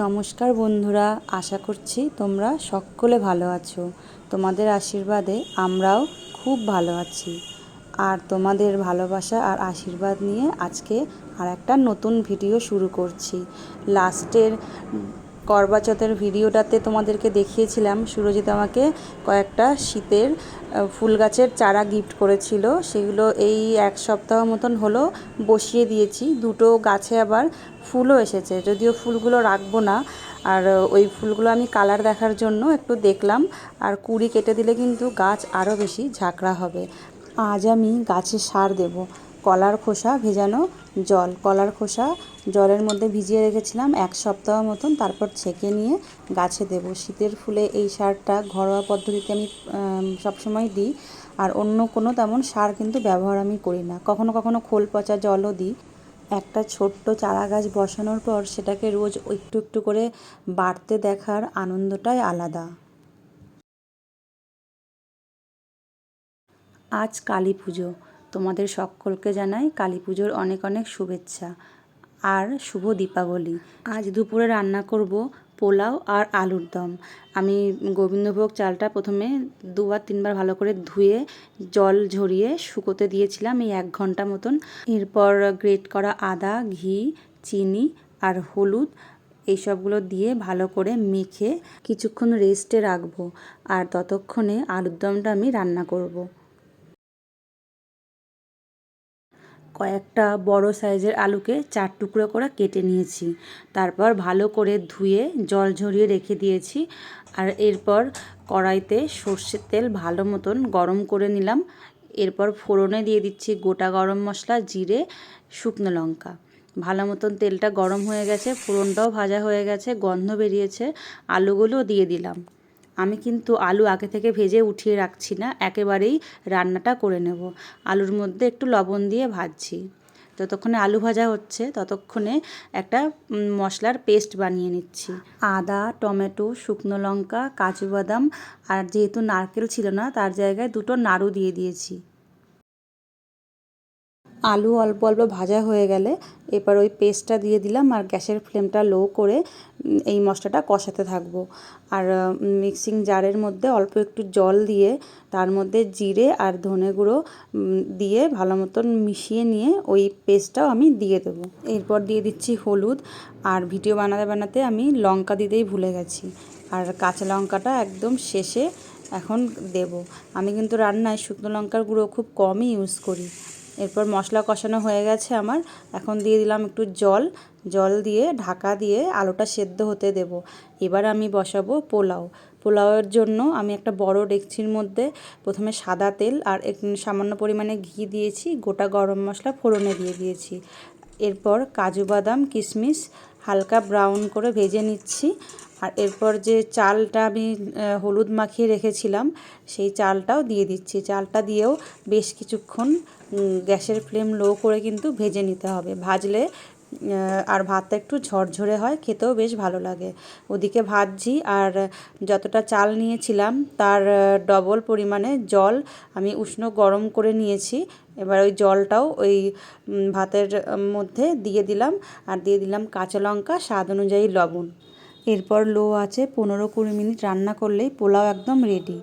নমস্কার বন্ধুরা, আশা করছি তোমরা সকলে ভালো আছো। তোমাদের আশীর্বাদে আমরাও খুব ভালো আছি। আর তোমাদের ভালোবাসা আর আশীর্বাদ নিয়ে আজকে আর একটা নতুন ভিডিও শুরু করছি। লাস্টের করবা চৌথের ভিডিওটাতে তোমাদেরকে দেখিয়েছিলাম। সুরজিৎ আমাকে কয়েকটা শীতের ফুল গাছের চারা গিফট করেছিল। সেগুলো এই এক সপ্তাহ মতন হলো বসিয়ে দিয়েছি। দুটো গাছে আবার ফুলও এসেছে। যদিও ফুলগুলো রাখব না। আর ওই ফুলগুলো আমি কালার দেখার জন্য একটু দেখলাম। আর কুড়ি কেটে দিলে কিন্তু গাছ আরও বেশি ঝাঁকড়া হবে। আজ আমি গাছে সার দেব। কলার খোসা ভেজানো জল। কলার খোসা জলের মধ্যে ভিজিয়ে রেখেছিলাম এক সপ্তাহ মতন, তারপর ছেঁকে নিয়ে গাছে দেব। শীতের ফুলে এই সারটা ঘরোয়া পদ্ধতিতে আমি সবসময় দিই, আর অন্য কোনো তেমন সার কিন্তু ব্যবহার আমি করি না। কখনো কখনো খোল পচা জলও দিই। একটা ছোট্ট চারা গাছ বসানোর পর সেটাকে রোজ একটু একটু করে বাড়তে দেখার আনন্দটাই আলাদা। আজ কালী পুজো। তোমাদের সকলকে জানাই কালী পুজোর অনেক অনেক শুভেচ্ছা আর শুভ দীপাবলি। আজ দুপুরে রান্না করব পোলাও আর আলুর দম। আমি গোবিন্দভোগ চালটা প্রথমে দুবার তিনবার ভালো করে ধুয়ে, জল ঝরিয়ে শুকোতে দিয়েছিলাম এই এক ঘণ্টা মতন। এরপর গ্রেট করা আদা, ঘি, চিনি আর হলুদ এইসবগুলো দিয়ে ভালো করে মেখে কিছুক্ষণ রেস্টে রাখব। আর ততক্ষণে আলুর দমটা আমি রান্না করব। কয়েকটা বড় সাইজের আলুকে চার টুকরো করে কেটে নিয়েছি। তারপর ভালো করে ধুয়ে জল ঝরিয়ে রেখে দিয়েছি আর এরপর কড়াইতে সর্ষের তেল ভালো মতন গরম করে নিলাম। এরপর ফোড়নে দিয়ে দিচ্ছি গোটা গরম মশলা, জিরে, শুকনো লঙ্কা। ভালো মতন তেলটা গরম হয়ে গেছে, ফোড়নটাও ভাজা হয়ে গেছে, গন্ধ বেরিয়েছে, আলুগুলোও দিয়ে দিলাম। আমি কিন্তু আলু আগে থেকে ভেজে উঠিয়ে রাখছি না, একেবারেই রান্নাটা করে নেব। আলুর মধ্যে একটু লবণ দিয়ে ভাজছি। যতক্ষণে আলু ভাজা হচ্ছে, ততক্ষণে একটা মশলার পেস্ট বানিয়ে নিচ্ছি। আদা, টমেটো, শুকনো লঙ্কা, কাজু বাদাম আর যেহেতু নারকেল ছিল না, তার জায়গায় দুটো নাড়ু দিয়ে দিয়েছি। আলু অল্প অল্প ভাজা হয়ে গেলে এবার ওই পেস্টটা দিয়ে দিলাম আর গ্যাসের ফ্লেমটা লো করে এই মশলাটা কষাতে থাকব। আর মিক্সিং জারের মধ্যে অল্প একটু জল দিয়ে তার মধ্যে জিরে আর ধনে গুঁড়ো দিয়ে ভালো মতন মিশিয়ে নিয়ে ওই পেস্টটাও আমি দিয়ে দেবো। এরপর দিয়ে দিচ্ছি হলুদ আর ভিডিও বানাতে বানাতে আমি লঙ্কা দিতেই ভুলে গেছি। আর কাঁচা লঙ্কাটা একদম শেষে এখন দেব। আমি কিন্তু রান্নায় শুকনো লঙ্কার গুঁড়ো খুব কমই ইউজ করি। এরপর মশলা কষানো হয়ে গেছে আমার। এখন দিয়ে দিলাম একটু জল। জল দিয়ে, ঢাকা দিয়ে আলুটা সেদ্ধ হতে দেব। এবার আমি বসাবো পোলাও। পোলাওয়ের জন্য আমি একটা বড় ডেকচির মধ্যে প্রথমে সাদা তেল আর সামান্য পরিমাণে ঘি দিয়েছি। গোটা গরম মশলা ফোড়নে দিয়ে দিয়েছি। এরপর কাজু বাদাম, কিশমিশ হালকা ব্রাউন করে ভেজে নিচ্ছি। আর এরপর যে চালটা আমি হলুদ মাখিয়ে রেখেছিলাম, সেই চালটাও দিয়ে দিচ্ছি। চালটা দিয়েও বেশ কিছুক্ষণ গ্যাসের ফ্লেম লো করে কিন্তু ভেজে নিতে হবে। ভাজলে আর ভাতটা একটু ঝরঝরে হয়, খেতেও বেশ ভালো লাগে। ওদিকে ভাজছি আর যতটা চাল নিয়েছিলাম তার ডবল পরিমাণে জল আমি উষ্ণ গরম করে নিয়েছি। এবার ওই জলটাও ওই ভাতের মধ্যে দিয়ে দিলাম আর দিয়ে দিলাম কাঁচা লঙ্কা, স্বাদ অনুযায়ী লবণ। এরপর লো আছে পনেরো কুড়ি মিনিট রান্না করলেই পোলাও একদম রেডি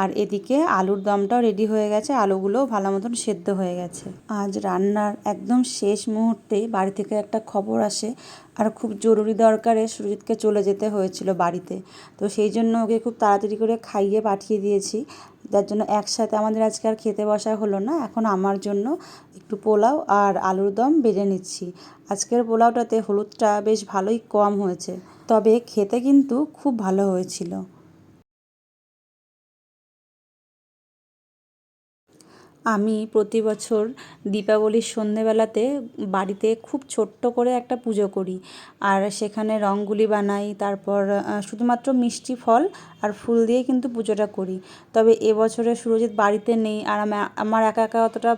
আর এদিকে আলুর দমটাও রেডি হয়ে গেছে, আলুগুলোও ভালো মতন সেদ্ধ হয়ে গেছে। আজ রান্নার একদম শেষ মুহূর্তে বাড়ি থেকে একটা খবর আসে, আর খুব জরুরি দরকারে সুরজিৎকে চলে যেতে হয়েছিল বাড়িতে। তো সেই জন্য ওকে খুব তাড়াতাড়ি করে খাইয়ে পাঠিয়ে দিয়েছি। যার জন্য একসাথে আমাদের আজকে আর খেতে বসা হলো না, এখন আমার জন্য একটু পোলাও আর আলুর দম বেড়ে নিচ্ছি। আজকের পোলাওটাতে হলুদটা বেশ ভালোই কম হয়েছে, তবে খেতে কিন্তু খুব ভালো হয়েছিল। আমি প্রতি বছর দীপাবলির সন্ধেবেলাতে বাড়িতে খুব ছোট্ট করে একটা পুজো করি। আর সেখানে রঙ্গোলি বানাই, তারপর শুধুমাত্র মিষ্টি ফল আর ফুল দিয়ে কিন্তু পুজোটা করি। তবে এবছরে সুরজিৎ বাড়িতে নেই আর আমা- আমার একা একা অতটা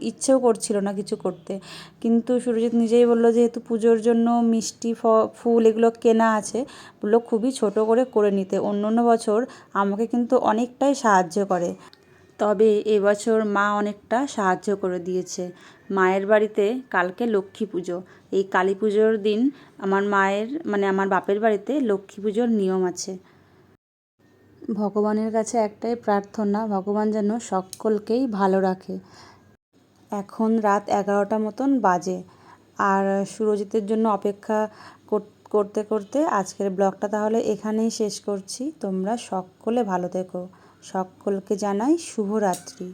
ইচ্ছেও করছিল না কিছু করতে। কিন্তু সুরজিৎ নিজেই বলল, যেহেতু পুজোর জন্য মিষ্টি ফুল এগুলো কেনা আছে, বলল খুবই ছোট করে করে নিতে। অন্য অন্য বছর আমাকে কিন্তু অনেকটাই সাহায্য করে। তবে এবছর মা অনেকটা সাহায্য করে দিয়েছে। মায়ের বাড়িতে কালকে লক্ষ্মী পুজো। এই কালী পুজোর দিন আমার মায়ের মানে আমার বাপের বাড়িতে লক্ষ্মী পুজোর নিয়ম আছে। ভগবানের কাছে একটাই প্রার্থনা, ভগবান যেন সকলকেই ভালো রাখে। এখন রাত এগারোটা মতন বাজে। আর সুরজিতের জন্য অপেক্ষা কর- করতে করতে আজকের ব্লগটা তাহলে এখানেই শেষ করছি। তোমরা সকলে ভালো থেকো। সকলকে জানাই শুভরাত্রি।